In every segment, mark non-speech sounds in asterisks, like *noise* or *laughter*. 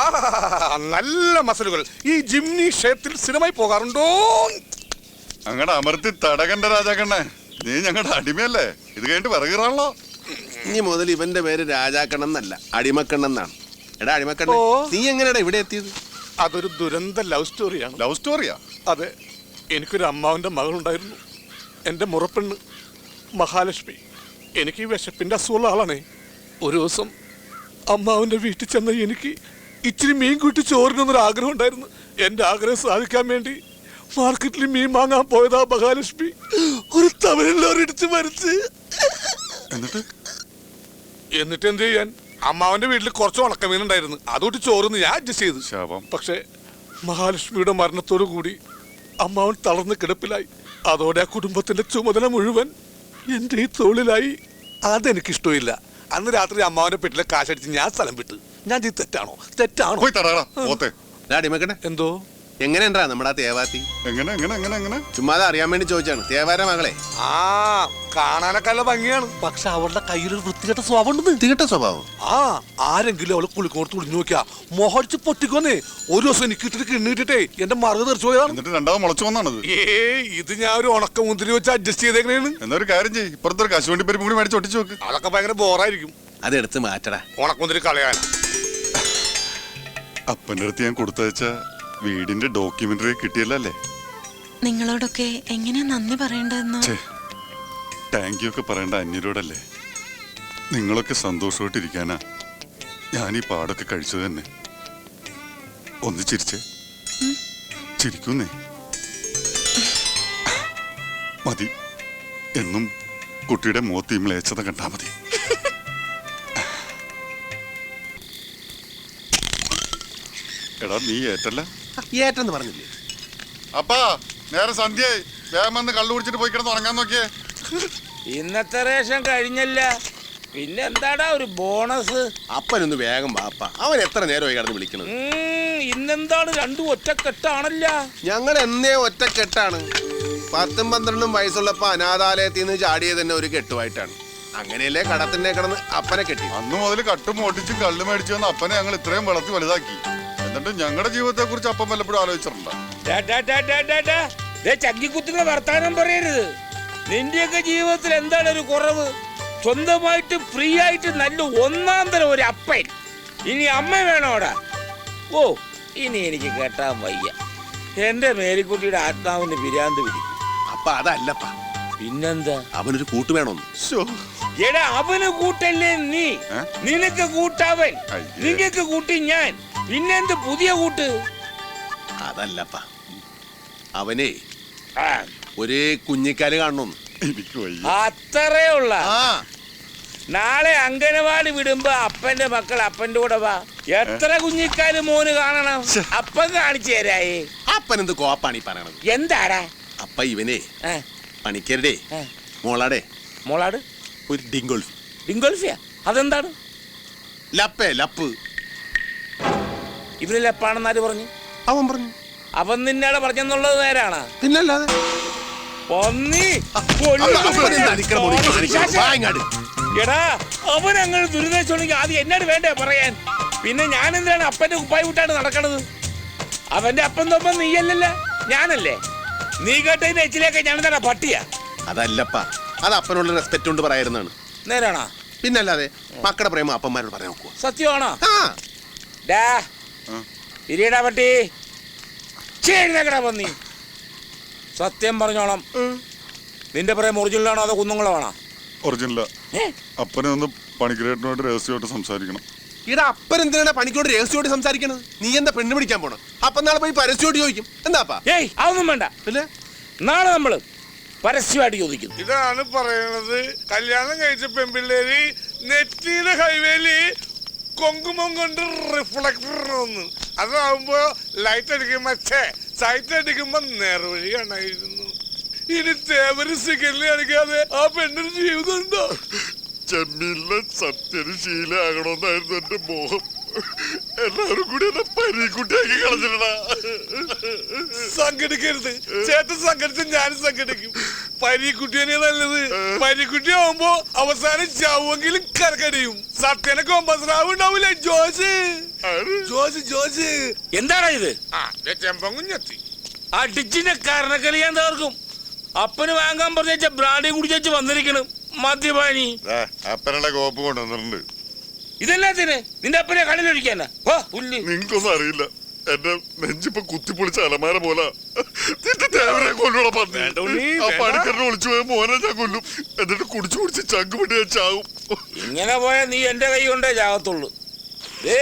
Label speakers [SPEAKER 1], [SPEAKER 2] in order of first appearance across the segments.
[SPEAKER 1] ആ നല്ല മസിലുകൾ. ഈ ജിംനി ക്ഷേത്രത്തിൽ സ്ഥിരമായി പോകാറുണ്ടോ?
[SPEAKER 2] അങ്ങടെ അമർത്തി തടകണ്ട രാജാക്കണ്ണേ നീ ഞങ്ങളുടെ അടിമയല്ലേ? ഇത് കഴിഞ്ഞിട്ട് വിറകിറാണല്ലോ.
[SPEAKER 3] ഇനി മുതൽ ഇവന്റെ പേര് രാജാക്കണ്ണൻ എന്നല്ല അടിമക്കണ്ണൻ എന്നാണ്. എടാ
[SPEAKER 1] അടിമക്കണ്ണോ
[SPEAKER 3] നീ എങ്ങനെയാടാ ഇവിടെ എത്തിയത്?
[SPEAKER 1] അതൊരു ദുരന്ത ലവ് സ്റ്റോറിയാണ്.
[SPEAKER 2] ലവ് സ്റ്റോറിയാ?
[SPEAKER 1] അതെ എനിക്കൊരു അമ്മാവന്റെ മകളുണ്ടായിരുന്നു. എന്റെ മുറപ്പെണ്ണ് മഹാലക്ഷ്മി. എനിക്ക് ഈ വിശപ്പിന്റെ അസുഖമുള്ള ആളാണേ. ഒരു ദിവസം അമ്മാവന്റെ വീട്ടിൽ ചെന്ന എനിക്ക് ഇച്ചിരി മീൻ കൂട്ടി ചോറിനൊന്നൊരു ആഗ്രഹം ഉണ്ടായിരുന്നു. എന്റെ ആഗ്രഹം സാധിക്കാൻ വേണ്ടി മാർക്കറ്റിൽ മീൻ വാങ്ങാൻ പോയതാ മഹാലക്ഷ്മി. ഒരു തമിഴിലോരിടിച്ച് മരിച്ച്.
[SPEAKER 2] എന്നിട്ട്?
[SPEAKER 1] എന്നിട്ട് എന്ത് ചെയ്യാൻ? അമ്മാവന്റെ വീട്ടിൽ കുറച്ച് ഉണക്കമീൻ ഉണ്ടായിരുന്നു അതുകൊണ്ട് ചോറിന്ന് ഞാൻ അഡ്ജസ്റ്റ് ചെയ്തു.
[SPEAKER 2] ശാപം.
[SPEAKER 1] പക്ഷേ മഹാലക്ഷ്മിയുടെ മരണത്തോടു കൂടി അമ്മാവൻ തളർന്ന് കിടപ്പിലായി. അതോടെ ആ കുടുംബത്തിന്റെ ചുമതല മുഴുവൻ എന്റെ ഈ തോളിലായി. അതെനിക്കിഷ്ടമില്ല. അന്ന് രാത്രി അമ്മാവന്റെ പെട്ടിലെ കാശടിച്ച് ഞാൻ സ്ഥലം വിട്ടു. ഞാൻ തെറ്റാണോ? തെറ്റാണോ?
[SPEAKER 2] പോയി തടകടാ പോത്തെ.
[SPEAKER 1] എന്തോ?
[SPEAKER 3] എങ്ങനെയുണ്ടാ നമ്മുടെ ആ തേവാത്തി?
[SPEAKER 2] എങ്ങനെ എങ്ങനെ എങ്ങനെ എങ്ങനെ?
[SPEAKER 3] ചുമ്മാതെ അറിയാൻ വേണ്ടി ചോദിച്ചാണ്. തേവാര മകളെ.
[SPEAKER 1] ആ കാണാനൊക്കെ നല്ല ഭംഗിയാണ്. പക്ഷെ അവളുടെ കയ്യിലൊരു വൃത്തികെട്ട സ്വഭാവം ഉണ്ടെന്ന്
[SPEAKER 3] തികട്ട സ്വഭാവം?
[SPEAKER 1] ആ ആരെങ്കിലും അവളെ കുളിക്കോർത്ത് കുളിഞ്ഞു നോക്കിയാ മോഹടിച്ച് പൊട്ടിക്കോന്നേ. ഒരു ദിവസം എനിക്ക് ഇട്ടിട്ട് കിണ്ണിട്ടിട്ടേ എന്റെ മറുക തെറിച്ചു പോയതാണ്.
[SPEAKER 2] എന്നിട്ട് രണ്ടാമത് മുളച്ചു വന്നാണത്.
[SPEAKER 1] ഏ ഇത് ഞാൻ ഒരു ഉണക്ക മുന്തിരി വെച്ച് അഡ്ജസ്റ്റ് ചെയ്തേക്കണേന്ന്.
[SPEAKER 2] എന്നൊരു ഒരു കാര്യം ചെയ്യ്. ഇപ്പുറത്തൊരു കശുവണ്ടി പരിപ്പ് കൂടി മേടിച്ച് ഒട്ടിച്ചു നോക്ക്
[SPEAKER 1] അതൊക്കെ ഭയങ്കര ബോറായിരിക്കും
[SPEAKER 3] അതെടുത്ത് മാറ്റടാ.
[SPEAKER 1] ഓണക്കുന്തിരി കളയാൻ.
[SPEAKER 2] അപ്പന്റെ അടുത്ത് ഞാൻ കൊടുത്തയച്ച വീടിന്റെ ഡോക്യുമെന്ററി കിട്ടിയല്ലേ
[SPEAKER 4] നിങ്ങളോടൊക്കെ എങ്ങനെയാ നന്ദി പറയേണ്ടതെന്ന്?
[SPEAKER 2] താങ്ക് യു ഒക്കെ പറയേണ്ട അന്യരോടല്ലേ? നിങ്ങളൊക്കെ സന്തോഷമായിട്ടിരിക്കാനാ ഞാൻ ഈ പാടൊക്കെ കഴിച്ചത് തന്നെ. ഒന്ന് ചിരിച്ചേ. ചിരിക്കുന്നേ. മതി. എന്നും കുട്ടിയുടെ മുഖത്ത് ഈ മ്ലേച്ഛത കണ്ടാ മതി. *laughs* എടാ നീ ഏറ്റല്ല?
[SPEAKER 3] ഏറ്റെന്ന് പറഞ്ഞില്ലേ?
[SPEAKER 2] അപ്പാ നേരെ സന്ധ്യയായി. വേഗം വന്ന് കള്ളു കുടിച്ചിട്ട് പോയി കിടന്ന് ഉറങ്ങാൻ നോക്കിയേ.
[SPEAKER 5] ഇന്നത്തെ റേഷൻ കഴിഞ്ഞല്ല. പിന്നെ എന്താടാ ഒരു ബോണസ്?
[SPEAKER 3] അപ്പനൊന്ന് വേഗം വാപ്പ അവൻ എത്ര നേരമായി കടന്ന് വിളിക്കണത്
[SPEAKER 5] ഇന്നെന്താണ് രണ്ടും ഒറ്റക്കെട്ടാണല്ല?
[SPEAKER 3] ഞങ്ങൾ എന്നേ ഒറ്റക്കെട്ടാണ്. പത്തും പന്ത്രണ്ടും വയസ്സുള്ളപ്പോ അനാഥാലയത്തിൽ നിന്ന് ചാടിയത് തന്നെ ഒരു കെട്ടുമായിട്ടാണ്. അങ്ങനെയല്ലേ കടത്തിനെ കിടന്ന് അപ്പനെ കെട്ടി.
[SPEAKER 2] അന്ന് മുതൽ കട്ടും ഓട്ടിച്ചും കള്ളു മേടിച്ചു വന്ന അപ്പനെ ഞങ്ങൾ ഇത്രയും വളർത്തി വലുതാക്കി. എന്നിട്ട് ഞങ്ങളുടെ ജീവിതത്തെ കുറിച്ച് അപ്പം വല്ലപ്പോഴും ആലോചിച്ചിട്ടുണ്ടോ?
[SPEAKER 5] ഡാ, ഡാ, ഡാ, ഡാ, ഡാ, ഡാ. ദേ ചക്കിക്കുത്തുന്ന വർത്താനം പറയരുത്. നിന്റെയൊക്കെ ജീവിതത്തിൽ എന്താണ് ഒരു കുറവ്? സ്വന്തമായിട്ട് ഫ്രീ ആയിട്ട് നല്ല ഒന്നാം തരം ഒരു അപ്പൻ. ഇനി അമ്മ വേണോടാ? ഓ ഇനി എനിക്ക് കേട്ടാൻ വയ്യ. എന്റെ മേരിക്കുട്ടിയുടെ ആത്മാവിന് പിരാന്ത് പിടിക്കും.
[SPEAKER 3] അപ്പൊ അതല്ലപ്പാ.
[SPEAKER 5] പിന്നെന്താ?
[SPEAKER 3] അവനൊരു കൂട്ട് വേണോന്ന്.
[SPEAKER 2] ശോ.
[SPEAKER 5] എടാ അവന് കൂട്ടല്ലേ നീ? നിനക്ക് കൂട്ടവൻ. നിങ്ങക്ക് കൂട്ടി ഞാൻ. പിന്നെന്ത് പുതിയ കൂട്ട്?
[SPEAKER 3] അതല്ലപ്പ. അവനെ ഒരേ
[SPEAKER 2] കുഞ്ഞിക്കാൽ കാണണം
[SPEAKER 5] അത്രേ ഉള്ള. നാളെ അംഗനവാടി വിടുമ്പോ അപ്പന്റെ മക്കൾ അപ്പന്റെ കൂടെ വാ. എത്ര കുഞ്ഞിക്കാൽ മോന് കാണണം? അപ്പൻ കാണിച്ചു തരായേ.
[SPEAKER 3] അപ്പൻ എന്ത് കോപ്പാണ് ഈ പറയണത്?
[SPEAKER 5] എന്താടാ?
[SPEAKER 3] അപ്പ ഇവനെ പണിക്കരുടെ മോളാടെ.
[SPEAKER 5] മോളാട്?
[SPEAKER 3] ഒരു ഡിങ്കോൾഫ്
[SPEAKER 5] ഡിങ്കോൾഫിയ? അതെന്താണ്?
[SPEAKER 3] ലപ്പേ ലപ്പ്.
[SPEAKER 5] ഇവന് ലപ്പാണെന്നാര് പറഞ്ഞു?
[SPEAKER 3] അവൻ പറഞ്ഞു.
[SPEAKER 5] അവൻ നിന്നേടെ പറഞ്ഞെന്നുള്ളത് നേരാണ്?
[SPEAKER 3] പിന്നല്ലാതെ.
[SPEAKER 5] പന്നി. എടാ അവൻ അങ്ങനെ ദുരിതച്ചുണ്ടെങ്കിൽ ആദ്യം എന്നോട് വേണ്ടേ പറയാൻ? പിന്നെ ഞാൻ എന്തിനാണ് അപ്പന്റെ കുപ്പായി വിട്ടാണ് നടക്കണത്? അവന്റെ അപ്പൻ തൊപ്പം നീയല്ലല്ലേ? ഞാനല്ലേ? നീ കേട്ടതിന്റെ എച്ചിലേക്ക് ഞാൻ എന്താണ് പട്ടിയാ.
[SPEAKER 3] അതല്ലപ്പ. അത് അപ്പനുള്ള റെസ്പെക്ട് കൊണ്ട് പറയായിരുന്നാണ്
[SPEAKER 5] നേരാണോ?
[SPEAKER 3] പിന്നല്ലാതെ മക്കളുടെ പ്രേമം അപ്പന്മാരോട് പറയാൻ നോക്കുക
[SPEAKER 5] സത്യമാണോ?
[SPEAKER 3] ആ.
[SPEAKER 5] ഡാ
[SPEAKER 2] ആ.
[SPEAKER 5] ഇരിയടാ പട്ടി. ചേഴുന്നേക്കടാ പന്നി. സത്യം പറഞ്ഞോളാം. നിന്റെ പ്രേം ഒറിജിനലാണോ അതോ കുന്നുങ്ങളാണോ
[SPEAKER 2] ഒറിജിനല.
[SPEAKER 5] ഏ?
[SPEAKER 2] അപ്പനെ ഒന്ന് പണിക്കരേട്ടനോട് രഹസ്യമായിട്ട് സംസാരിക്കണം.
[SPEAKER 3] ഇവിടെ അപ്പൻ എന്തിനാണ് പണിക്കോട് രഹസ്യമായിട്ട് സംസാരിക്കണത്? നീ എന്താ പെണ്ണ് പിടിക്കാൻ പോണം? അപ്പൊ നാളെ പോയി പരസ്യമായിട്ട് ചോദിക്കും. എന്താപ്പാ
[SPEAKER 5] ഏയ് അതൊന്നും വേണ്ട.
[SPEAKER 3] പിന്നെ?
[SPEAKER 5] നാളെ നമ്മൾ പരസ്യമായിട്ട് ചോദിക്കുന്നു.
[SPEAKER 1] ഇതാണ് പറയുന്നത് കല്യാണം കഴിച്ച പെൺപിള്ളേര് നെറ്റിയുടെ ഹൈവേയിൽ കൊങ്കുമം കൊണ്ട് റിഫ്ലക്ടർ ഒന്ന് അതാവുമ്പോ ലൈറ്റ് അടിക്കുമ്പോ ഛേ സൈറ്റ് അടിക്കുമ്പോ നേർവഴി കണ്ടായിരുന്നു ഇനി തേവര് സിഗരറ്റ് അടിക്കാതെ ആ പെണ്ണിന് ജീവിതം ഉണ്ടോ?
[SPEAKER 2] ചെമ്മീനിലെ സത്യന് ശീലമാകണമെന്നായിരുന്നു എന്റെ മോഹം. എല്ലാവരും കൂടി എന്നെ പരീക്കുട്ടിയാക്കി കളഞ്ഞിട്ടാ
[SPEAKER 1] സംഘടിക്കരുത്. ചേട്ടൻ സംഘടിച്ച് ഞാൻ സംഘടിക്കും. പരീക്കുട്ടിയെ നല്ലത്. പരീക്കുട്ടി ആവുമ്പോ അവസാനം ചാവുമെങ്കിലും കരക്കടിയും സത്യനെ കൊമ്പസ്രാവ് ഉണ്ടാവൂലേ ജോസ്? ജോസ് ജോസ്.
[SPEAKER 5] എന്താടാ ഇത്?
[SPEAKER 1] ആ ദേ ചെമ്പൻ കുഞ്ഞെത്തി.
[SPEAKER 5] ആ ഡിച്ചിന്റെ കാരണക്കളി ഞാൻ തീർക്കും അപ്പന് വാങ്ങാൻ പറഞ്ഞ ബ്രാഡി കുടിച്ചു വന്നിരിക്കണം. മദ്യപാനി.
[SPEAKER 2] അപ്പനുള്ള കോപ്പ് കൊണ്ടുവന്നിട്ടുണ്ട്.
[SPEAKER 5] ഇതെല്ലാത്തിന് നിന്റെ അപ്പനെ കടലൊഴിക്കാനാ ഓ പുല്ല്.
[SPEAKER 2] നിങ്ങൾക്കൊന്നും അറിയില്ല. എന്റെ നെഞ്ചിപ്പൊ കുത്തിപ്പൊളിച്ച അലമാര പോലെ. കൊല്ലൂടെ. പണിക്കറിനെ ഒളിച്ചു പോയ മോനെ ഞാൻ കൊല്ലും. എന്നിട്ട് കുടിച്ചു കുടിച്ച് ചങ്ക് പിടി ഞാൻ ചാവും.
[SPEAKER 5] ഇങ്ങനെ പോയാൽ നീ എന്റെ കൈ കൊണ്ടേ ചാകത്തുള്ളൂ ഏ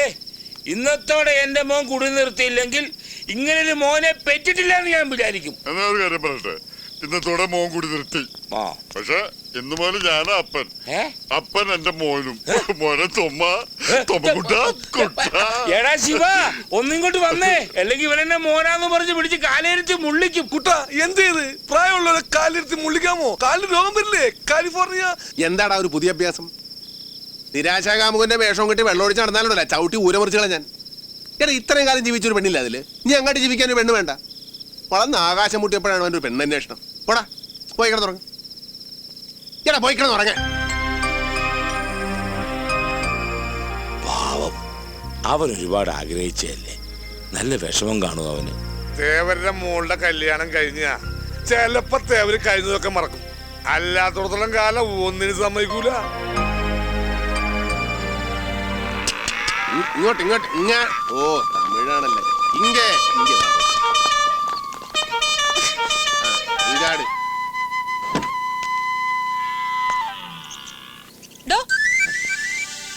[SPEAKER 5] ഇന്നത്തോടെ എന്റെ മോൻ കുടി നിർത്തിയില്ലെങ്കിൽ ഇങ്ങനെ ഒരു മോനെ പെറ്റിട്ടില്ല എന്ന് ഞാൻ വിചാരിക്കും.
[SPEAKER 2] എന്നാ ഒരു കാര്യം പറയട്ടെ? ഇന്നത്തോടെ മോൻ കുടി നിർത്തി.
[SPEAKER 5] ആ.
[SPEAKER 2] പക്ഷെ ഇന്ന് പോലെ ഞാനാ അപ്പൻ. അപ്പൻ എന്റെ മോനും മോനെ തൊമ്മ തൊമ്മക്കുട്ട കുട്ട.
[SPEAKER 5] എടാ ശിവ ഒന്നിങ്ങോട്ട് വന്നേ. അല്ലെങ്കിൽ ഇവനെന്നെ മോനാന്ന് പറഞ്ഞ് പിടിച്ച് കാലേരിച്ച് മുള്ളിക്കും.
[SPEAKER 1] കുട്ട എന്ത് ചെയ്ത്? പ്രായമുള്ളവരെ കാലിരുത്തി മുള്ളിക്കാമോ? കാലിന് രോഗം വരില്ലേ? കാലിഫോർണിയ.
[SPEAKER 3] എന്താടാ ഒരു പുതിയ അഭ്യാസം? നിരാശാകാമുകന്റെ വേഷം കെട്ടി വെള്ളമൊഴിച്ച് നടന്നാലുണ്ടല്ല. ചവിട്ടി ഊരമറിച്ചുകളെ ഞാൻ. എടാ ഇത്രയും കാലം ജീവിച്ചൊരു പെണ്ണില്ല അതിൽ? നീ അങ്ങോട്ട് ജീവിക്കാൻ ഒരു പെണ്ണ് വേണ്ട. വളർന്ന് ആകാശം മുട്ടിയപ്പോഴാണ് അവന്റെ ഒരു പെണ്ണന്വേഷണം പോടാ പോയി കിടന്ന് തുടങ്ങ എടാ പോയി കിടന്ന് തുടങ്ങ
[SPEAKER 5] പാവം. അവൻ ഒരുപാട് ആഗ്രഹിച്ചല്ലേ നല്ല വിഷമം കാണും അവന്.
[SPEAKER 1] തേവരുടെ മോളുടെ കല്യാണം കഴിഞ്ഞ ചിലപ്പോ തേവര് കഴിഞ്ഞതൊക്കെ മറക്കും. അല്ലാത്തടത്തോളം കാലം ഒന്നിനു സമ്മതിക്കൂല.
[SPEAKER 3] ഇങ്ങോട്ട് ഇങ്ങോട്ട് ഇങ്ങ. ഓ തമിഴാണല്ലേ. ഇങ്ങേ. ഇങ്ങ.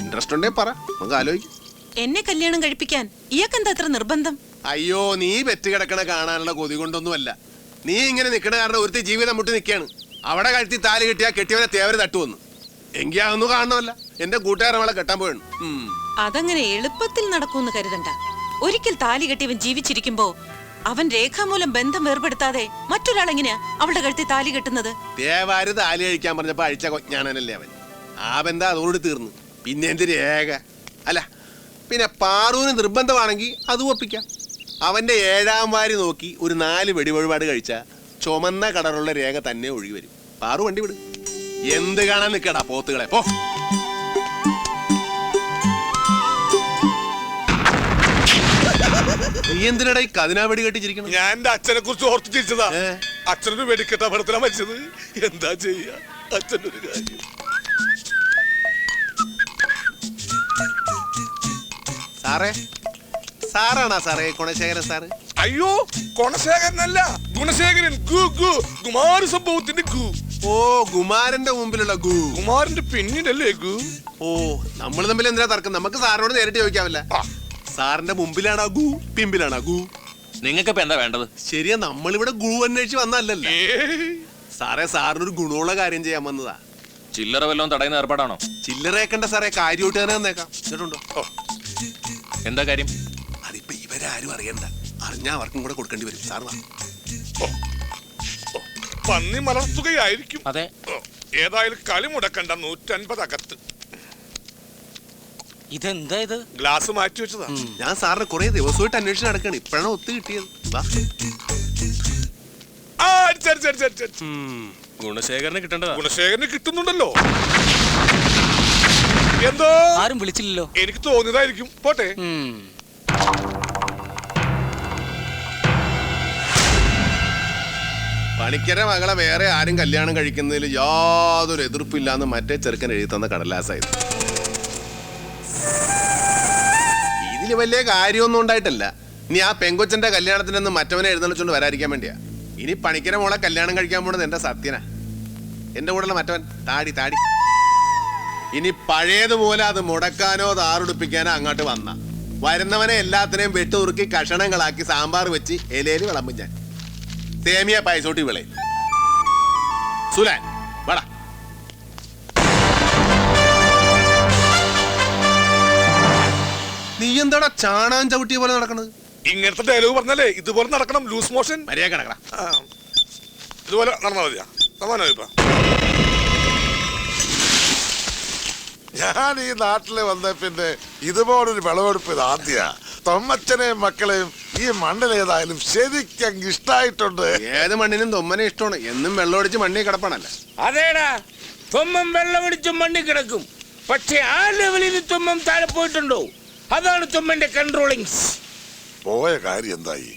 [SPEAKER 3] ഇൻട്രസ്റ്റ് ഉണ്ടേ പറ. നമുക്ക് ആലോചിക്കും.
[SPEAKER 4] എന്നെ കല്യാണം കഴിപ്പിക്കാൻ ഇയാക്കെന്താ അത്ര നിർബന്ധം?
[SPEAKER 3] അയ്യോ നീ വെറ്റ് കിടക്കണ കാണാനുള്ള കൊതി കൊണ്ടൊന്നുമല്ല. നീ ഇങ്ങനെ നിൽക്കണ കാരണം ഒരുത്തി ജീവിതം മുട്ടി നിൽക്കുകയാണ് അവിടെ കഴുത്തി താൽ കെട്ടിയാ കെട്ടിയവനെ തേവര് തട്ടുവന്നു എങ്കിൽ അതൊന്നും കാണണമല്ല. എന്റെ കൂട്ടുകാരൻ അവളെ കെട്ടാൻ പോയാണ്
[SPEAKER 4] അതങ്ങനെ എളുപ്പത്തിൽ നടക്കുമെന്ന് കരുതണ്ട. ഒരിക്കൽ താലി കെട്ടിയവൻ ജീവിച്ചിരിക്കുമ്പോ അവൻ രേഖാമൂലം ബന്ധം വേർപെടുത്താതെ മറ്റൊരാൾ എങ്ങനെയാ അവളുടെ കഴുത്തി താലി കെട്ടുന്നത്?
[SPEAKER 3] തേവാര് താലി കഴിക്കാൻ പറഞ്ഞപ്പോ അഴിച്ച ഞാനല്ലേ അവൻ. ആ ബന്ധം അതോട് തീർന്നു. പിന്നെ എന്ത് രേഖ അല്ല പിന്നെ പാറൂന് നിർബന്ധമാണെങ്കിൽ അത് ഒപ്പിക്കാം. അവന്റെ ഏഴാം വാരി നോക്കി ഒരു നാല് വെടിവഴിപാട് കഴിച്ചാൽ ചുമന്ന കടറുള്ള രേഖ തന്നെ ഒഴുകി വരും. പാറു വണ്ടി വിട്. എന്ത് കാണാൻ നിൽക്കടാ പോത്തുകളെ? പോ. നീ എന്തിനടാ ഈ കതിനാ വെടി കെട്ടിച്ചിരിക്കണം
[SPEAKER 1] ഞാൻ എന്റെ അച്ഛനെ കുറിച്ച് ഓർത്ത് ചിരിച്ചതാ? അച്ഛനൊരു വെടിക്കെട്ട പടത്തിലാ മരിച്ചത്. എന്താ ചെയ്യാ? അച്ഛന്റെ ഒരു കാര്യം.
[SPEAKER 3] സാറേ? സാറാണാ സാറേ ഗുണശേഖരൻ സാറ്?
[SPEAKER 1] അയ്യോ കൊണശേഖരനല്ല ഗുണശേഖരൻ. ഗു ഗു. കുമാര സംഭവത്തിന്റെ ഗു.
[SPEAKER 3] ഓ കുമാരന്റെ മുമ്പിലുള്ള ഗു.
[SPEAKER 1] കുമാരന്റെ പിന്നിലല്ലേ ഗു?
[SPEAKER 3] ഓ നമ്മൾ തമ്മിൽ എന്തിനാ തർക്കം? നമുക്ക് സാറിനോട് നേരിട്ട് ചോദിക്കാമല്ല.
[SPEAKER 1] ആ.
[SPEAKER 3] സാറിന്റെ മുമ്പിലാണോ ഗു? പിമ്പിലാണോ ഗു?
[SPEAKER 6] നിങ്ങൾക്ക് ഇപ്പൊ എന്താ വേണ്ടത്?
[SPEAKER 3] ശരിയാ നമ്മളിവിടെ ഗു അന്വേഷിച്ച് വന്നല്ലല്ലേ. സാറേ സാറിനൊരു ഗുണമുള്ള കാര്യം ചെയ്യാൻ വന്നതാ.
[SPEAKER 6] ചില്ലറ വല്ലതും തടയുന്ന ഏർപ്പാടാണോ?
[SPEAKER 3] ചില്ലറേക്കണ്ട സാറേ കാര്യമായിട്ട് തന്നെ വന്നേക്കാം. കേട്ടുണ്ടോ
[SPEAKER 1] ഓ,
[SPEAKER 6] എന്താ കാര്യം?
[SPEAKER 3] അതിപ്പോ ഇവരാരും അറിയണ്ട. അറിഞ്ഞാ അവർക്കും കൂടെ കൊടുക്കേണ്ടി വരും. സാർ.
[SPEAKER 1] പന്നി മലർത്തുകയായിരിക്കും.
[SPEAKER 6] അതെ.
[SPEAKER 1] ഏതായാലും കളി മുടക്കണ്ട നൂറ്റൻപത് അകത്ത്.
[SPEAKER 6] ഇതെന്താ ഇത്?
[SPEAKER 1] ഗ്ലാസ് മാറ്റി വെച്ചതാ.
[SPEAKER 3] ഞാൻ സാറിന് കുറെ ദിവസമായിട്ട് അന്വേഷിച്ച് നടക്കാണ്. ഇപ്പോഴാണ് ഒത്തു കിട്ടിയത്.
[SPEAKER 6] ഗുണശേഖരന് കിട്ടേണ്ടതാ.
[SPEAKER 1] ഗുണശേഖരന് കിട്ടുന്നുണ്ടല്ലോ. എന്തോ?
[SPEAKER 6] ആരും വിളിച്ചില്ലല്ലോ.
[SPEAKER 1] എനിക്ക് തോന്നിയതായിരിക്കും. പോട്ടെ.
[SPEAKER 3] പണിക്കര മകളെ വേറെ ആരും കല്യാണം കഴിക്കുന്നതിൽ യാതൊരു എതിർപ്പില്ലാന്ന് മറ്റേ ചെറുക്കൻ എഴുതി തന്ന കടലാസായത്. ഇതിന് വലിയ കാര്യമൊന്നും ഉണ്ടായിട്ടല്ല. ഇനി ആ പെങ്കൊച്ചന്റെ കല്യാണത്തിനൊന്നും മറ്റവനെ എഴുന്നള്ളിച്ചോണ്ട് വരാതിരിക്കാൻ വേണ്ടിയാ. ഇനി പണിക്കര മോളെ കല്യാണം കഴിക്കാൻ പോണത് എന്റെ സത്യനാ. എന്റെ കൂടെയുള്ള മറ്റവൻ താടി താടി. ഇനി പഴയതുപോലെ അത് മുടക്കാനോ താറുടിപ്പിക്കാനോ അങ്ങോട്ട് വന്ന. വരുന്നവനെ എല്ലാത്തിനെയും വെട്ടുറുക്കി കഷണങ്ങളാക്കി സാമ്പാർ വെച്ച് ഇലയിൽ വിളമ്പും ഞാൻ. സേമിയ പൈസോട്ടി വിളയും സുലാൻ വട. നീ എന്താടാ ചാണാൻ ചവിട്ടിയ പോലെ നടക്കണത്?
[SPEAKER 1] ഇങ്ങനത്തെ ഡയലോഗ് പറഞ്ഞാലേ ഇതുപോലെ നടക്കണം ലൂസ് മോഷൻ
[SPEAKER 3] മര്യാദ കിടക്കണം
[SPEAKER 1] ഇതുപോലെ നടന്നാൽ മതിയാ. സമാനമായി
[SPEAKER 7] ഞാൻ ഈ നാട്ടിൽ വന്ന പിന്നെ ഇതുപോലൊരു വിളവെടുപ്പ് ഇത് ആദ്യ. തൊമ്മച്ചനെയും മക്കളെയും ഈ മണ്ണിലേതായാലും ശരിക്കും ഇഷ്ടായിട്ടുണ്ട്.
[SPEAKER 3] ഏത് മണ്ണിനും തൊമ്മനെ ഇഷ്ടമാണ്. എന്നും വെള്ളമടിച്ച് മണ്ണി കിടപ്പാണല്ലേ.
[SPEAKER 5] അതേടാ. തൊമ്മം വെള്ളമടിച്ചും മണ്ണി കിടക്കും. പക്ഷെ ആ ലെവലിൽ തൊമ്മം താഴെ പോയിട്ടുണ്ടോ? അതാണ് തൊമ്മന്റെ കൺട്രോളിങ്സ്
[SPEAKER 7] പോയ കാര്യം എന്തായി?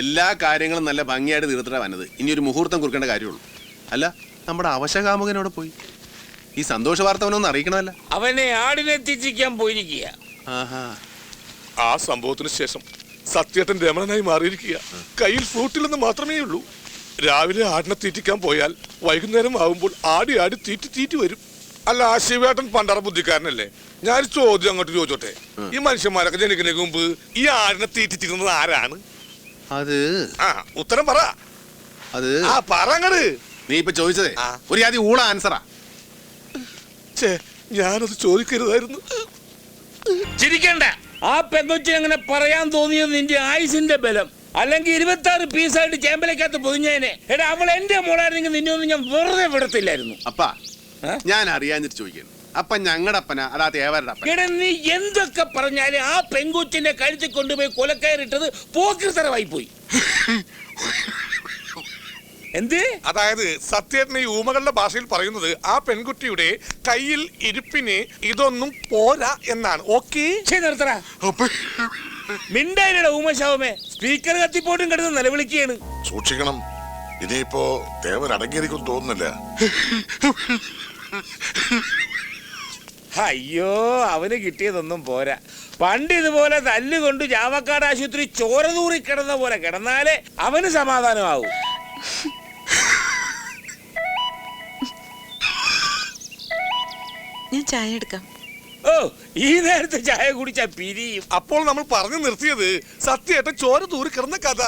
[SPEAKER 3] എല്ലാ കാര്യങ്ങളും നല്ല ഭംഗിയായിട്ട് തീർത്തിട്ടാ വന്നത്. ഇനി ഒരു മുഹൂർത്തം കുറിക്കേണ്ട കാര്യമുള്ളൂ. അല്ല നമ്മുടെ അവശകാമുകനോട് പോയി. ഈ സന്തോഷ വാർത്ത അവനൊന്ന് അറിയിക്കണമല്ല.
[SPEAKER 5] അവനെ ആടിനെ തിരിക്കാൻ പോയിരിക്കുക.
[SPEAKER 3] ആഹാ.
[SPEAKER 1] ആ സംഭവത്തിന് ശേഷം സത്യേട്ടൻ രമണനായി മാറിയിരിക്കുക. കയ്യിൽ ഫ്രൂട്ടില്ലെന്ന് മാത്രമേ ഉള്ളൂ. രാവിലെ ആടിനെ തീറ്റിക്കാൻ പോയാൽ വൈകുന്നേരം ആവുമ്പോൾ ആടി ആടി തീറ്റി തീറ്റി വരും. അല്ല ആ ശിവേട്ടൻ പണ്ടറ ബുദ്ധിക്കാരനല്ലേ? ഞാൻ ചോദ്യം അങ്ങോട്ട് ചോദിച്ചോട്ടെ. ഈ മനുഷ്യന്മാരൊക്കെ ജനിക്കുന്നതിന് മുമ്പ് ഈ ആടിനെ തീറ്റിച്ചിരുന്നത് ആരാണ്?
[SPEAKER 3] അത്
[SPEAKER 1] ആ ഉത്തരം പറ.
[SPEAKER 3] അത്
[SPEAKER 1] ആ പറഞ്ഞത്
[SPEAKER 3] നീ ഇപ്പൊ ചോദിച്ചതേ. ഒരു ആദ്യം ഊള ആൻസറാ.
[SPEAKER 1] ഛേ ഞാനത് ചോദിക്കരുതായിരുന്നു.
[SPEAKER 5] ചിരിക്കണ്ട. ആ പെങ്കുച്ചി അങ്ങനെ പറയാൻ തോന്നിയത് നിന്റെ ആയുസിന്റെ ബലം. അല്ലെങ്കിൽ ഇരുപത്തി ആറ് പീസായിട്ട് ചേമ്പലക്കകത്ത് പൊതിഞ്ഞേനെ. എടാ അവൾ എന്റെ മോളായിരുന്നെങ്കിൽ നിന്നെ ഒന്നും ഞാൻ വെറുതെ വിടത്തില്ലായിരുന്നു.
[SPEAKER 3] അപ്പാ
[SPEAKER 5] ഏ?
[SPEAKER 3] ഞാൻ അറിയാഞ്ഞിട്ട് ചോദിക്കുന്നു. അപ്പൊ ഞങ്ങളുടെ അപ്പന അതാ തേവരുടെ അപ്പൻ
[SPEAKER 5] എടാ നീ എന്തൊക്കെ പറഞ്ഞാലും ആ പെങ്കൊച്ചിന്റെ കഴുത്തിൽ കൊണ്ടുപോയി കൊലക്കയറിട്ടത് പോക്കിർത്തരമായി പോയി. *laughs* എന്ത്?
[SPEAKER 1] അതായത് സത്യേട്ടൻ ഈ ഊമകളുടെ ഭാഷയിൽ പറയുന്നത് ആ പെൺകുട്ടിയുടെ കയ്യിൽ ഇരിപ്പിന് ഇതൊന്നും പോരാ എന്നാണ്. ഓക്കെ?
[SPEAKER 5] ഛേ, നിർത്തടാ. മിണ്ടായിരടാ ഊമശാവമേ. സ്പീക്കർ കത്തിപ്പോട്ടും കിടന്ന് നിലവിളിക്കുകയാണ്.
[SPEAKER 7] സൂക്ഷിക്കണം. ഇനിയിപ്പോ ദേവൻ അടങ്ങിയിരിക്കും തോന്നുന്നില്ല.
[SPEAKER 5] അയ്യോ അവന് കിട്ടിയതൊന്നും പോരാ. പണ്ട് ഇതുപോലെ തല്ലുകൊണ്ട് ചാവക്കാട് ആശുപത്രി ചോര തൂറി കിടന്ന പോലെ കിടന്നാലേ അവന് സമാധാനമാവും.
[SPEAKER 4] ഞാൻ ചായ എടുക്കാം.
[SPEAKER 5] ഓ ഈ നേരത്തെ ചായ കുടിച്ചാ പിരിയും.
[SPEAKER 1] അപ്പോൾ നമ്മൾ പറഞ്ഞു നിർത്തിയത് സത്യമായിട്ട് ചോര തൂറി കിടന്ന കഥ.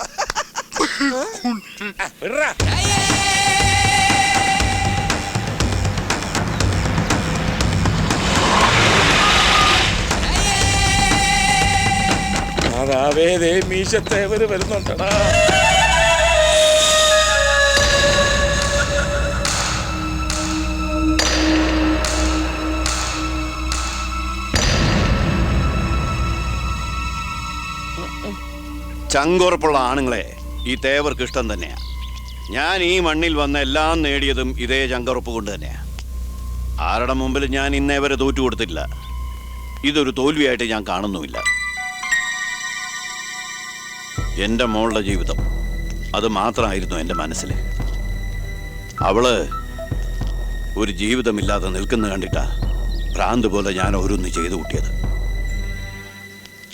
[SPEAKER 5] ദേ മീശത്തേവര് വരുന്നുണ്ടടാ.
[SPEAKER 8] ചങ്കുറപ്പുള്ള ആണുങ്ങളെ ഈ തേവർക്ക് ഇഷ്ടം തന്നെയാ. ഞാൻ ഈ മണ്ണിൽ വന്ന എല്ലാം നേടിയതും ഇതേ ചങ്കുറപ്പ് കൊണ്ട് തന്നെയാ. ആരുടെ മുമ്പിൽ ഞാൻ ഇന്നേ വരെ തോറ്റു കൊടുത്തില്ല ഇതൊരു തോൽവിയായിട്ട് ഞാൻ കാണുന്നുമില്ല. എന്റെ മോളുടെ ജീവിതം അത് മാത്രമായിരുന്നു എന്റെ മനസ്സിൽ അവൾ ഒരു ജീവിതമില്ലാതെ നിൽക്കുന്ന കണ്ടിട്ടാ ഭ്രാന്ത് പോലെ ഞാൻ ഓരോന്ന് ചെയ്തു കൂട്ടിയത്.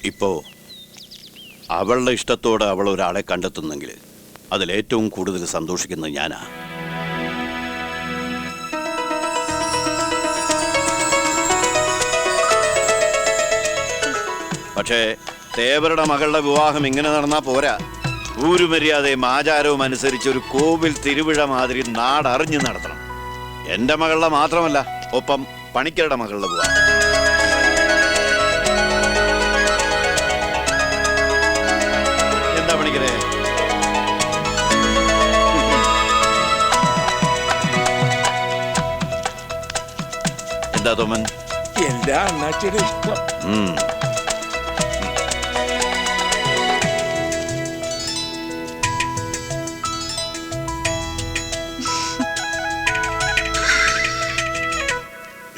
[SPEAKER 8] ഇപ്പോ അവളുടെ ഇഷ്ടത്തോടെ അവൾ ഒരാളെ കണ്ടെത്തുന്നെങ്കിൽ അതിലേറ്റവും കൂടുതൽ സന്തോഷിക്കുന്നത് ഞാനാ. പക്ഷേ തേവരുടെ മകളുടെ വിവാഹം ഇങ്ങനെ നടന്നാ പോരാ. ഊരുമര്യാദയും ആചാരവും അനുസരിച്ച് ഒരു കോവിൽ തിരുവിഴ മാതിരി നാടറിഞ്ഞ് നടത്തണം. എന്റെ മകളുടെ മാത്രമല്ല ഒപ്പം പണിക്കരുടെ മകളുടെ വിവാഹം. എന്താ തോമൻ
[SPEAKER 5] എന്റെ അണ്ണാച്ചിയുടെ ഇഷ്ടം.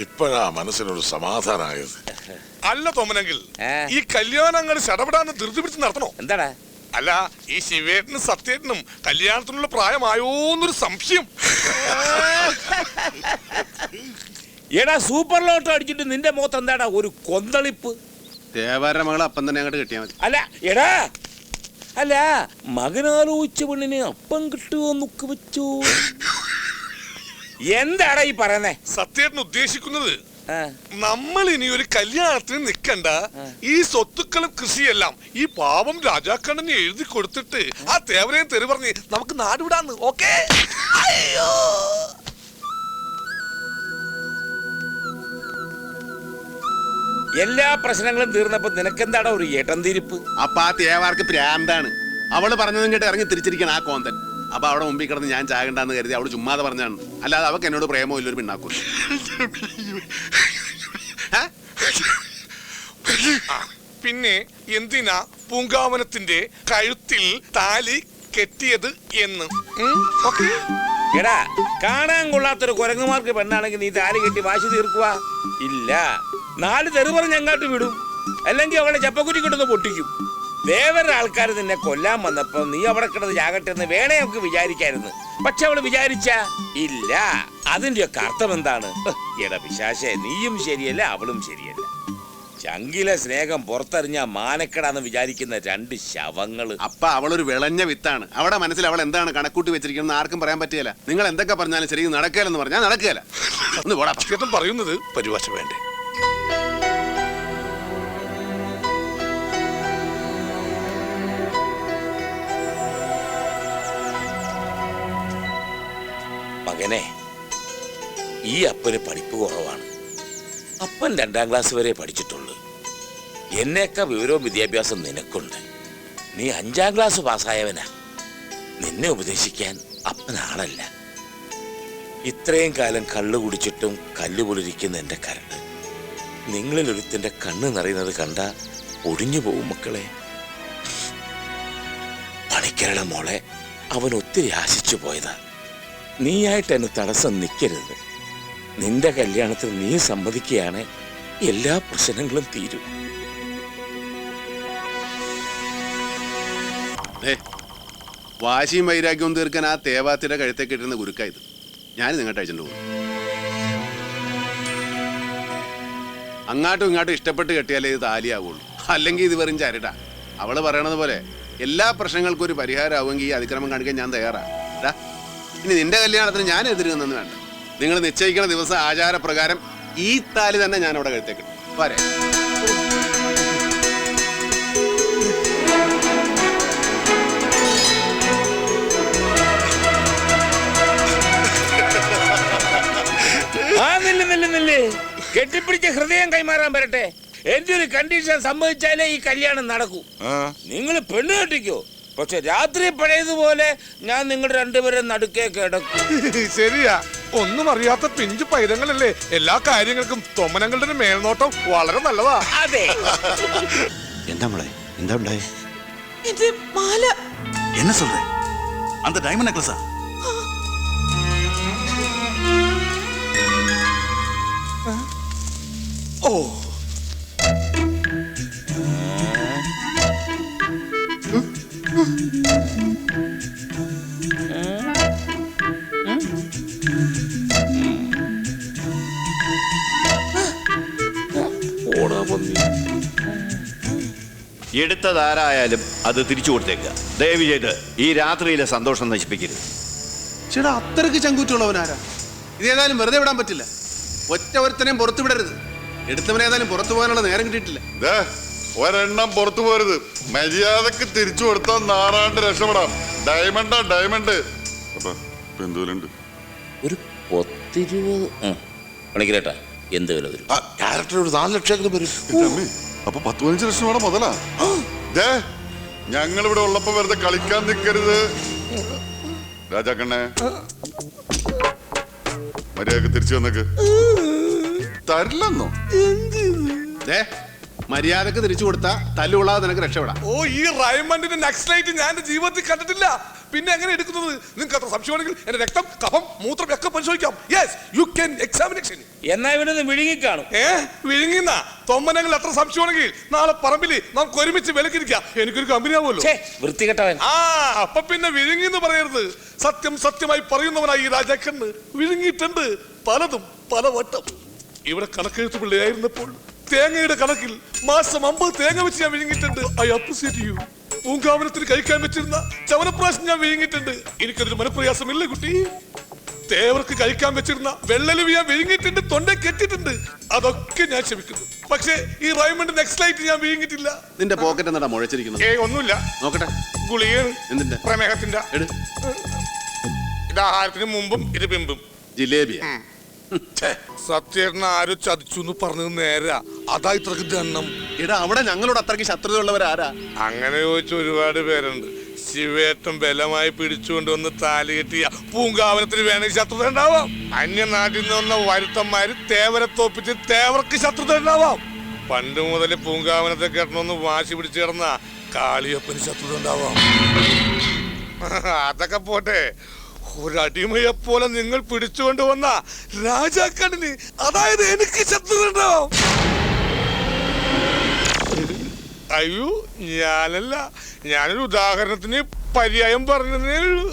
[SPEAKER 7] ഇപ്പോഴാ മനസ്സിനൊരു സമാധാനമായത്
[SPEAKER 1] അല്ല തോമനെങ്കിൽ ഈ കല്യാണം അങ്ങനെ ചടപടാന്ന് ധൃതി പിടിച്ച് നടത്തണോ?
[SPEAKER 5] എന്താടാ?
[SPEAKER 1] അല്ല ഈ ശിവേട്ടനും സത്യേട്ടനും കല്യാണത്തിനുള്ള പ്രായമായോന്നൊരു സംശയം.
[SPEAKER 5] എടാ സൂപ്പർ ലോട്ടോ അടിച്ചിട്ട് നിന്റെ മുഖത്ത് എന്താടാ ഒരു കൊന്തളിപ്പ്?
[SPEAKER 3] ദേവാരുടെ മകളെ അപ്പം തന്നെ അങ്ങോട്ട് കിട്ടിയാൽ മതി.
[SPEAKER 5] അല്ല എടാ അല്ല മകനാലോചിച്ച പെണ്ണിന് അപ്പം കിട്ടുമോ നോക്ക് വെച്ചു? എന്താടാ ഈ പറയുന്നേ?
[SPEAKER 1] സത്യേട്ടൻ ഉദ്ദേശിക്കുന്നത്
[SPEAKER 5] ആ,
[SPEAKER 1] നമ്മൾ ഇനി ഒരു കല്യാണത്തിന് നിക്കണ്ട ഈ സ്വത്തുക്കളും കൃഷിയെല്ലാം ഈ പാവം രാജാക്കണ്ണന് എഴുതി കൊടുത്തിട്ട് ആ തേവരെയും തെറി പറഞ്ഞ് നമുക്ക് നാടുവിടാന്ന് ഓക്കേ? അയ്യോ!
[SPEAKER 5] എല്ലാ പ്രശ്നങ്ങളും തീർന്നപ്പോ നിനക്കെന്താടാ ഒരു ഏട്ടന്തിരിപ്പ്?
[SPEAKER 3] അപ്പൊ ആ തേവാർക്ക് പ്രാന്താണ്. അവൾ പറഞ്ഞതും കേട്ട് ഇറങ്ങി തിരിച്ചിരിക്കണം ആ കോന്തൻ. അപ്പൊ അവിടെ മുമ്പിൽ കിടന്ന് ഞാൻ ചാകണ്ടെന്ന് കരുതി അവൾ ചുമ്മാതെ പറഞ്ഞാണ് അല്ലാതെ അവക്ക് എന്നോട് പ്രേമോ ഇല്ലൊരു
[SPEAKER 1] പിണ്ണാക്കൂ പിന്നെ എന്തിനാ പൂങ്കാവനത്തിന്റെ കഴുത്തിൽ താലി കെട്ടിയത് എന്ന്? ഓക്കേ.
[SPEAKER 5] എടാ കാണാൻ കൊള്ളാത്തൊരു കുരങ്ങുമാർക്ക് പെണ്ണാണെങ്കിൽ നീ താലി കെട്ടി വാശി തീർക്കുക ഇല്ല നാല് തെറി പറഞ്ഞ് വിടും. അല്ലെങ്കിൽ അവളെ ചപ്പക്കുറ്റി കിട്ടുന്ന പൊട്ടിക്കും. വേവരുടെ ആൾക്കാർ നിന്നെ കൊല്ലാൻ വന്നപ്പോ നീ അവിടെ കിടന്ന് ചാകട്ടെ എന്ന് വേണേ നമുക്ക് വിചാരിക്കായിരുന്നു. പക്ഷെ അവൾ വിചാരിച്ച ഇല്ല അതിന്റെ ഒക്കെ അർത്ഥം എന്താണ്? എടാ പിശാശേ നീയും ശരിയല്ല അവളും ശരിയല്ല. ചങ്കിലെ സ്നേഹം പുറത്തെറിഞ്ഞ മാനക്കടാന്ന് വിചാരിക്കുന്ന രണ്ട് ശവങ്ങൾ.
[SPEAKER 3] അപ്പൊ അവളൊരു വിളഞ്ഞ വിത്താണ്. അവിടെ മനസ്സിൽ അവൾ എന്താണ് കണക്കൂട്ടി വെച്ചിരിക്കുന്നത് ആർക്കും പറയാൻ പറ്റിയല്ല. നിങ്ങൾ എന്തൊക്കെ പറഞ്ഞാലും ശരി നടക്കുകയെന്ന് പറഞ്ഞാൽ നടക്കുകയല്ല. ഒന്ന് പോടാ.
[SPEAKER 1] ചേട്ടൻ പറയുന്നത് പരിഭാഷ വേണ്ടേ?
[SPEAKER 5] മകനെ ഈ അപ്പന് പഠിപ്പ് കുറവാണ്. അപ്പൻ രണ്ടാം ക്ലാസ് വരെ പഠിച്ചിട്ടുള്ളൂ. എന്നേക്കാ വിവരവും വിദ്യാഭ്യാസം നിനക്കുണ്ട്. നീ അഞ്ചാം ക്ലാസ് പാസ്സായവനാ. നിന്നെ ഉപദേശിക്കാൻ അപ്പനാളല്ല. ഇത്രയും കാലം കള്ളു കുടിച്ചിട്ടും കല്ല് പൊളിരിക്കുന്ന എന്റെ കരട്. നിങ്ങളിലൊരുത്തിന്റെ കണ്ണ് നിറയുന്നത് കണ്ട ഒടിഞ്ഞു പോകും മക്കളെ. പണിക്കരുടെ മോളെ അവൻ ഒത്തിരി ആശിച്ചു പോയതാ. നീയായിട്ട് എന്നെ തടസ്സം നിൽക്കരുത് നിന്റെ കല്യാണത്തിന് നീ സമ്മതിക്കുകയാണ് എല്ലാ പ്രശ്നങ്ങളും തീരും.
[SPEAKER 3] വാശിയും വൈരാഗ്യവും തീർക്കാൻ ആ തേവാത്തിയുടെ കഴുത്തേക്ക് ഇട്ടിരുന്ന ഗുരുക്കായത് ഞാൻ നിങ്ങോട്ട് അയച്ചിട്ട് പോകും അങ്ങാട്ടും ഇങ്ങോട്ടും ഇഷ്ടപ്പെട്ട് കെട്ടിയാലേ ഇത് താലിയാവുള്ളൂ. അല്ലെങ്കിൽ ഇത് വെറും ചരടാ. അവൾ പറയണത് പോലെ എല്ലാ പ്രശ്നങ്ങൾക്കും ഒരു പരിഹാരമാവുമെങ്കിൽ ഈ അതിക്രമം കാണിക്കാൻ ഞാൻ തയ്യാറാ. ഇനി നിന്റെ കല്യാണത്തിന് ഞാൻ എതിരുന്നെന്ന് വേണ്ട. നിങ്ങൾ നിശ്ചയിക്കുന്ന ദിവസം ആചാരപ്രകാരം ഈ താലി തന്നെ ഞാൻ അവിടെ കഴുത്തേക്ക്. പോരെ.
[SPEAKER 5] നില്ല് കെട്ടിപ്പിടിച്ച ഹൃദയം കൈമാറാൻ വരട്ടെ. എന്റെ ഒരു കണ്ടീഷൻ സംഭവിച്ചാലേ ഈ കല്യാണം നടക്കൂ? നിങ്ങൾ പെണ്ണ് കെട്ടിക്കോ? പക്ഷെ രാത്രി പഴയതുപോലെ ഞാൻ നിങ്ങളുടെ രണ്ടുപേരും നടുക്കേ കിടക്കും.
[SPEAKER 1] ശരിയാ. ഒന്നും അറിയാത്ത പിഞ്ചു പൈതങ്ങളല്ലേ എല്ലാ കാര്യങ്ങൾക്കും തൊമനങ്ങളുടെ മേൽനോട്ടം വളരെ നല്ലതാ
[SPEAKER 5] അതെ
[SPEAKER 8] എന്താ മോളെ എന്താ ഉണ്ടായേ
[SPEAKER 4] ഇത് മാല
[SPEAKER 9] என்ன சொல்ற அந்த டைமண்ட் நெக்லஸா
[SPEAKER 1] ഓ
[SPEAKER 5] ഓടാ പന്നി
[SPEAKER 8] എടുത്തതാരായാലും അത് തിരിച്ചു കൊടുത്തേക്കുക ദയവ് ചെയ്ത് ഈ രാത്രിയിലെ സന്തോഷം നശിപ്പിക്കരുത്.
[SPEAKER 3] ചേട്ടാ അത്രയ്ക്ക് ചങ്കൂറ്റുള്ളവനാരാ ഇത് ഏതായാലും വെറുതെ വിടാൻ പറ്റില്ല. ഒറ്റ ഒരുത്തനെയും പുറത്തു വിടരുത്. എടുത്തവനെ ഏതായാലും പുറത്തു പോകാനുള്ള നേരം കിട്ടിയിട്ടില്ല.
[SPEAKER 2] ദേ, ഒരെണ്ണം പുറത്തു പോരുത്. മര്യാദയ്ക്ക് തിരിച്ചു കൊടുത്താൽ നാറാണ്ട് രക്ഷപ്പെടാം. ഡയമണ്ടാ ഡയമണ്ട്. അപ്പൊ
[SPEAKER 5] ഒരു പത്തിരുപത് പണിക്കരേട്ടാ എന്ത് വില വരും?
[SPEAKER 7] ക്യാരക്ടർ ഒരു നാല് ലക്ഷം വരും.
[SPEAKER 2] അമ്മേ, അപ്പൊ പത്ത് പതിനഞ്ച് ലക്ഷം വേണം മുതലാ? ദേ ഞങ്ങൾ ഇവിടെ ഉള്ളപ്പോ വെറുതെ കളിക്കാൻ നിൽക്കരുത് രാജാക്കണ്ണേ മര്യാദയ്ക്ക് തിരിച്ചു വന്നേക്ക്. തരില്ലെന്നോ?
[SPEAKER 3] ദേ മര്യാദയ്ക്ക് തിരിച്ചു കൊടുത്താ തല്ലുകൊള്ളാതെ നിനക്ക് രക്ഷപ്പെടാം.
[SPEAKER 1] ഓ ഈ റൈമണ്ടിന്റെ നെക്സ്റ്റ് ലൈറ്റ് ഞാൻ ജീവിതത്തിൽ കണ്ടിട്ടില്ല. പിന്നെ എങ്ങനെ എടുക്കുന്നത്? നിങ്ങൾക്ക് അത്ര സംശയമാണെങ്കിൽ എന്റെ രക്തം കഫം മൂത്രം ഒക്കെ പരിശോധിക്കാം. യെസ് യു ക്യാൻ എക്സാമിനേഷൻ
[SPEAKER 5] എന്നാ ഇവനൊന്ന് വിഴുങ്ങിക്കാണും
[SPEAKER 1] ഏ വിഴുങ്ങിന്ന? തൊമ്മനങ്ങൾ അത്ര സംശയമാണെങ്കിൽ നാളെ പറമ്പിൽ നമുക്ക് ഒരുമിച്ച് വിലക്കിരിക്കാം. എനിക്കൊരു കമ്പനി ആവുമല്ലോ.
[SPEAKER 5] വൃത്തി വൃത്തികെട്ടവൻ.
[SPEAKER 1] ആ അപ്പൊ പിന്നെ വിഴുങ്ങി എന്ന് പറയരുത്. സത്യം സത്യമായി പറയുന്നവനായി ഈ രാജാക്കന്ന് വിഴുങ്ങിയിട്ടുണ്ട്. പലതും പല വട്ടം. ഇവിടെ കണക്കെഴുത്ത് പിള്ളയായിരുന്നപ്പോൾ തേങ്ങയുടെ കണക്കിൽ മാസം അമ്പത് തേങ്ങ വെച്ച് ഞാൻ വിഴുങ്ങിയിട്ടുണ്ട്. ഐ അപ്രിസിയേറ്റ് യു പൂങ്കാവനത്തിന് കഴിക്കാൻ വെച്ചിരുന്ന ചവനപ്രാശം ഞാൻ വിഴുങ്ങിയിട്ടുണ്ട്. എനിക്കതൊരു മനപ്രയാസമില്ല കുട്ടി. തേവർക്ക് കഴിക്കാൻ വെച്ചിരുന്ന വെള്ളലുവി ഞാൻ വിഴുങ്ങിയിട്ടുണ്ട് തൊണ്ട കെട്ടിട്ടുണ്ട് അതൊക്കെ ഞാൻ ക്ഷമിക്കുന്നു. പക്ഷേ ഈ റൈമണ്ട് നെക്സ്റ്റ് ലൈറ്റ് ഞാൻ വിഴുങ്ങിയിട്ടില്ല.
[SPEAKER 3] നിന്റെ പോക്കറ്റ് എന്താ മുഴച്ചിരിക്കുന്നത്?
[SPEAKER 1] ഏ ഒന്നുമില്ല.
[SPEAKER 3] നോക്കട്ടെ.
[SPEAKER 1] ഗുളികയാണ്
[SPEAKER 3] എന്തിന്റെ?
[SPEAKER 1] പ്രമേഹത്തിന്റെ.
[SPEAKER 3] എട്.
[SPEAKER 1] ഇത് ആഹാരത്തിന് മുമ്പും ഇത് പിമ്പും.
[SPEAKER 3] ജിലേബിയാ.
[SPEAKER 1] സത്യേട്ടൻ ആരോ ചതിച്ചു എന്ന് പറഞ്ഞത് നേരാ. അതാ ഇത്രക്ക് ദണ്ണം
[SPEAKER 3] എടാ അവിടെ ഞങ്ങളോട് അത്രയ്ക്ക് ശത്രുതയുള്ളവരാരാ
[SPEAKER 1] അങ്ങനെ ചോദിച്ച ഒരുപാട് പേരുണ്ട്. ശിവേട്ടൻ ബലമായി പിടിച്ചുകൊണ്ട് വന്ന് താലി കെട്ടിയ പൂങ്കാവനത്തിന് വേണമെങ്കിൽ ശത്രുത ഉണ്ടാവാം. അന്യനാട്ടിൽ നിന്ന് വന്ന വരുത്തന്മാര് തേവരെ തോപ്പിച്ച് തേവർക്ക് ശത്രുത ഉണ്ടാവാം. പണ്ട് മുതൽ പൂങ്കാവനത്തെ കെട്ടണമെന്ന് വാശി പിടിച്ചു കിടന്ന കാളിയപ്പന് ശത്രുത ഉണ്ടാവാം. *laughs* അതൊക്കെ പോട്ടെ. ഒരടിമയെ പോലെ നിങ്ങൾ പിടിച്ചുകൊണ്ട് വന്ന രാജാക്കണിന് അതായത് എനിക്ക് ശത്രുണ്ടോ അയ്യോ ഞാനല്ല. ഞാനൊരു ഉദാഹരണത്തിന് പര്യായം പറഞ്ഞതേ ഉള്ളൂ.